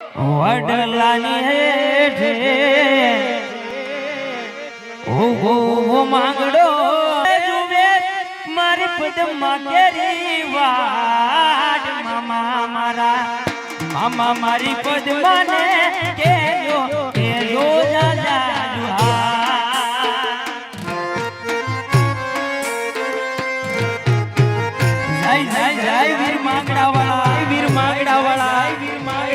વડલાની હેઠે ઊભો માંગડો જુએ, મારી પદમાં કેરી વાટ. મામા મારા, મામા મારી પદમાને કેજો કેજો દાદા જુહા જય જય જય વીર માંગડા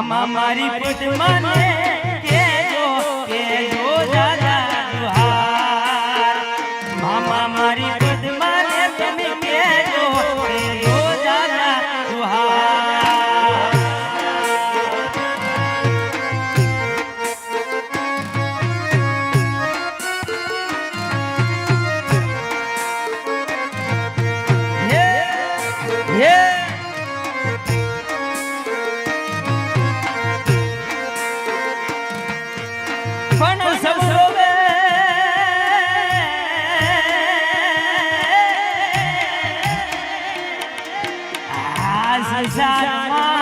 મામા મારી પદ્માને કેજો કેજો દાદા જુહાર મામા મારી પણ સબરોવે આ સંસારમાં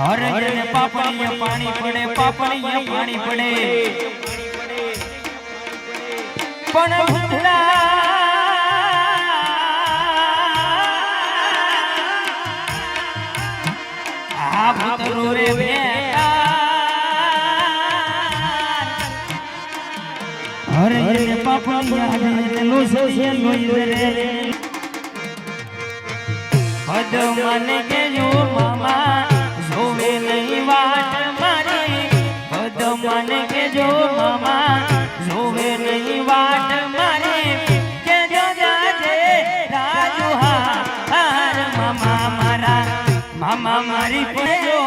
હરજને પાપણીએ પાણી પડે પાપણીએ પાણી પડે. પણ ભૂતડા રે બેટા હરે હરે પાપણિયા હરે લોઈ રે. પદ મને કે મામા જોવે નહીં વાટ મારી. પદ મને કે મામા જોવે નહીં વાટ મારી. કે જાજે રાજુ હાર મામા મારા. મામા મારી જાજે